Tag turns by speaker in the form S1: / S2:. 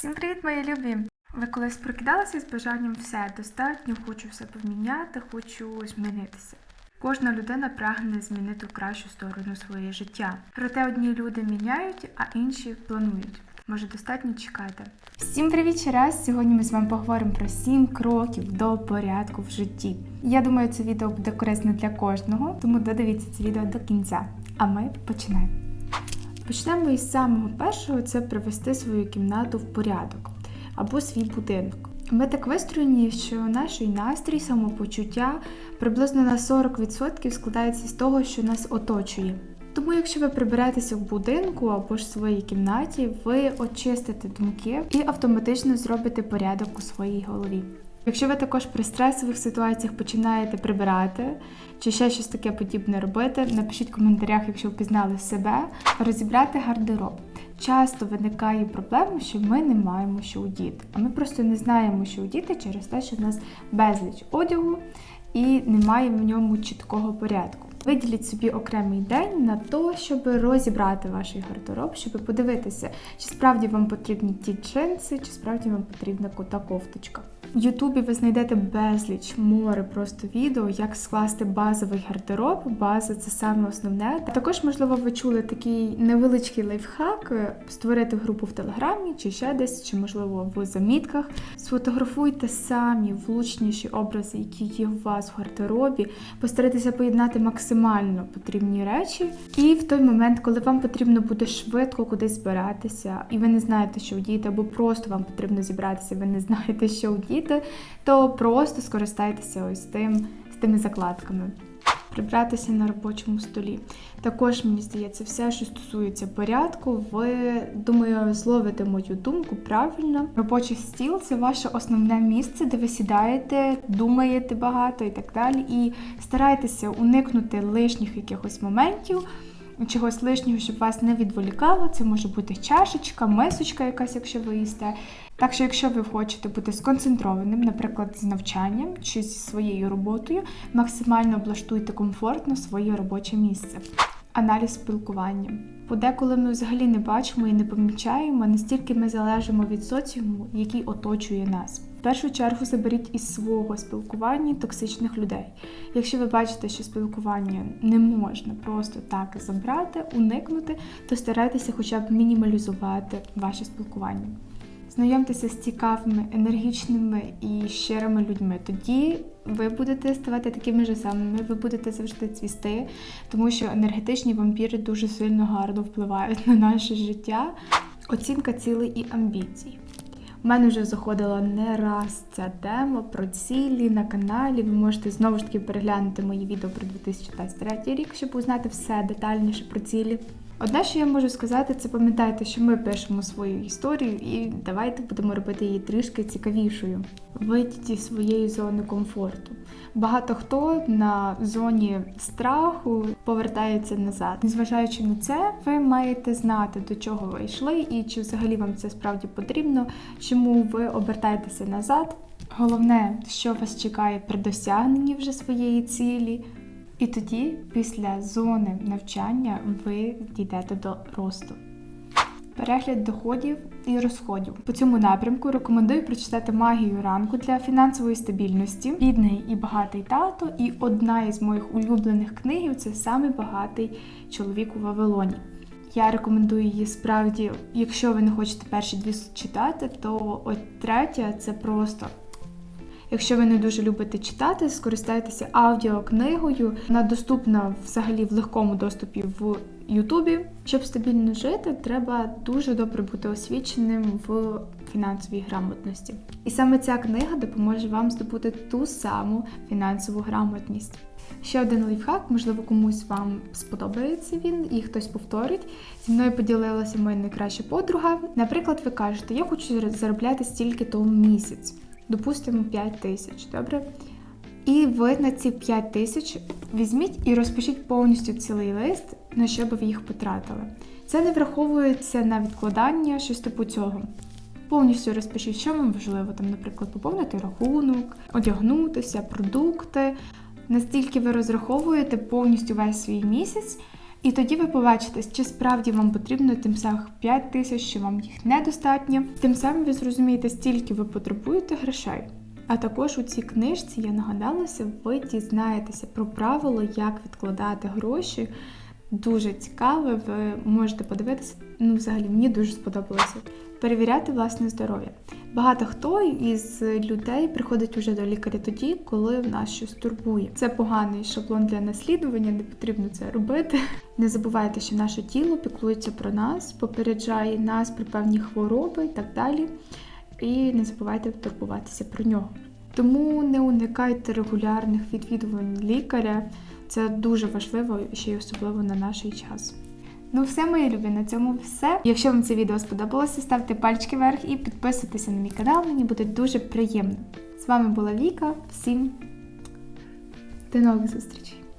S1: Всім привіт, мої любі! Ви колись прокидалися з бажанням все достатньо, хочу все поміняти, хочу змінитися. Кожна людина прагне змінити кращу сторону своє життя. Проте одні люди міняють, а інші планують. Може, достатньо чекати. Всім привіт ще раз! Сьогодні ми з вами поговоримо про 7 кроків до порядку в житті. Я думаю, це відео буде корисне для кожного, тому додивіться це відео до кінця. А ми починаємо. Почнемо із самого першого це привести свою кімнату в порядок або свій будинок. Ми так вистроєні, що наш настрій, самопочуття приблизно на 40% складається з того, що нас оточує. Тому, якщо ви приберетеся в будинку або ж в своїй кімнаті, ви очистите думки і автоматично зробите порядок у своїй голові. Якщо ви також при стресових ситуаціях починаєте прибирати чи ще щось таке подібне робити, напишіть в коментарях, якщо впізнали себе, розібрати гардероб. Часто виникає проблема, що ми не маємо що удіти, а ми просто не знаємо, що удіти через те, що в нас безліч одягу і немає в ньому чіткого порядку. Виділіть собі окремий день на те, щоб розібрати ваш гардероб, щоб подивитися, чи справді вам потрібні ті джинси, чи справді вам потрібна та кофточка. В Ютубі ви знайдете безліч море просто відео, як скласти базовий гардероб. База це саме основне. Також, можливо, ви чули такий невеличкий лайфхак створити групу в Телеграмі чи ще десь, чи можливо в замітках. Сфотографуйте самі влучніші образи, які є у вас в гардеробі. Постарайтеся поєднати максимально потрібні речі. І в той момент, коли вам потрібно буде швидко кудись збиратися, і ви не знаєте, що вдіти, або просто вам потрібно зібратися, ви не знаєте, що вдіти, то просто скористайтеся ось тим з тими закладками. Прибратися на робочому столі. Також мені здається, все, що стосується порядку, ви думаю, зловите мою думку правильно. Робочий стіл це ваше основне місце, де ви сідаєте, думаєте багато і так далі. І старайтеся уникнути лишніх якихось моментів. Чогось лишнього, щоб вас не відволікало, це може бути чашечка, мисочка якась, якщо ви їсте. Так що, якщо ви хочете бути сконцентрованим, наприклад, з навчанням чи зі своєю роботою, максимально облаштуйте комфортно своє робоче місце. Аналіз спілкування. Подеколи ми взагалі не бачимо і не помічаємо, настільки ми залежимо від соціуму, який оточує нас. Першу чергу заберіть із свого спілкування токсичних людей. Якщо ви бачите, що спілкування не можна просто так забрати, уникнути, то старайтеся хоча б мінімалізувати ваше спілкування. Знайомтеся з цікавими, енергічними і щирими людьми. Тоді ви будете ставати такими ж самими, ви будете завжди цвісти, тому що енергетичні вампіри дуже сильно гарно впливають на наше життя. Оцінка цілей і амбіцій. У мене вже заходила не раз ця тема про цілі на каналі. Ви можете знову ж таки переглянути мої відео про 2023 рік, щоб узнати все детальніше про цілі. Одне, що я можу сказати, це пам'ятайте, що ми пишемо свою історію, і давайте будемо робити її трішки цікавішою. Вийдіть із своєї зони комфорту. Багато хто на зоні страху повертається назад. Незважаючи на це, ви маєте знати, до чого ви йшли, і чи взагалі вам це справді потрібно, чому ви обертаєтеся назад. Головне, що вас чекає при досягненні вже своєї цілі. І тоді, після зони навчання, ви дійдете до росту. Перегляд доходів і розходів. По цьому напрямку рекомендую прочитати магію ранку для фінансової стабільності, бідний і багатий тато. І одна із моїх улюблених книгів це самий багатий чоловік у Вавилоні. Я рекомендую її справді, якщо ви не хочете перші дві читати, то от третя це просто Якщо ви не дуже любите читати, скористайтеся аудіокнигою. Вона доступна взагалі в легкому доступі в Ютубі. Щоб стабільно жити, треба дуже добре бути освіченим в фінансовій грамотності. І саме ця книга допоможе вам здобути ту саму фінансову грамотність. Ще один лайфхак, можливо, комусь вам сподобається він і хтось повторить. Зі мною поділилася моя найкраща подруга. Наприклад, ви кажете, я хочу заробляти стільки то в місяць допустимо 5 тисяч, добре? І ви на ці 5 тисяч візьміть і розпишіть повністю цілий лист, на що би ви їх потратили. Це не враховується на відкладання, щось типу цього. Повністю розпишіть, що вам важливо, там, наприклад, поповнити рахунок, одягнутися, продукти. Настільки ви розраховуєте повністю весь свій місяць, І тоді ви побачите, чи справді вам потрібно тим самих 5 тисяч, чи вам їх недостатньо. Тим самим ви зрозумієте, стільки ви потребуєте грошей. А також у цій книжці я нагадалася, ви дізнаєтеся про правило, як відкладати гроші. Дуже цікаве, ви можете подивитися. Ну, взагалі, мені дуже сподобалося. Перевіряти власне здоров'я. Багато хто із людей приходить уже до лікаря тоді, коли в нас щось турбує. Це поганий шаблон для наслідування, не потрібно це робити. Не забувайте, що наше тіло піклується про нас, попереджає нас про певні хвороби і так далі. І не забувайте турбуватися про нього. Тому не уникайте регулярних відвідувань лікаря. Це дуже важливо ще й особливо на наш час. Ну, все, мої любі, на цьому все. Якщо вам це відео сподобалося, ставте пальчики вверх і підписуйтесь на мій канал, мені буде дуже приємно. З вами була Віка. Всім до нових зустрічей!